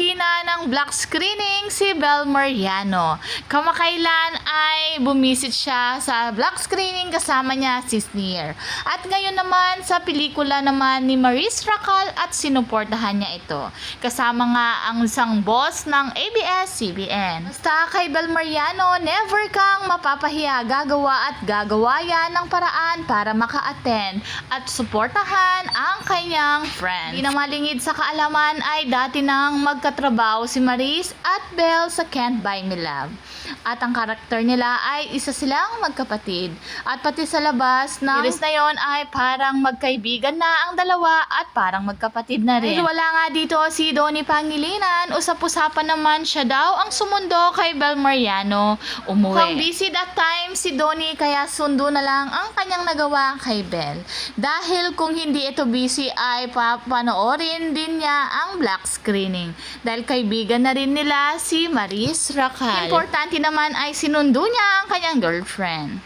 ng black screening si Bel Mariano. Kamakailan ay bumisit siya sa black screening kasama niya si Sneer. At ngayon naman sa pelikula naman ni Maris Racal at sinuportahan niya ito. Kasama nga ang isang boss ng ABS-CBN. Basta kay Bel Mariano, never kang mapapahiya. Gagawa at gagawa yan ng paraan para maka-attend at suportahan ang kanyang friends. Hindi na malingid sa kaalaman ay dati nang magkatrabaho si Maris at Belle sa Can't Buy Me Love. At ang karakter nila ay isa silang magkapatid. At pati sa labas ng series na yon ay parang magkaibigan na ang dalawa at parang magkapatid na rin. Dahil wala nga dito si Donnie Pangilinan, usap-usapan naman siya daw ang sumundo kay Bel Mariano umuwi. Mukhang busy that time si Donnie kaya sundo na lang ang kanyang nagawa kay Bel. Dahil kung hindi ito busy ay papanoorin din niya ang black screening. Dahil kaibigan na rin nila si Maris Racal. Importante naman ay sinundo niya ang kanyang girlfriend.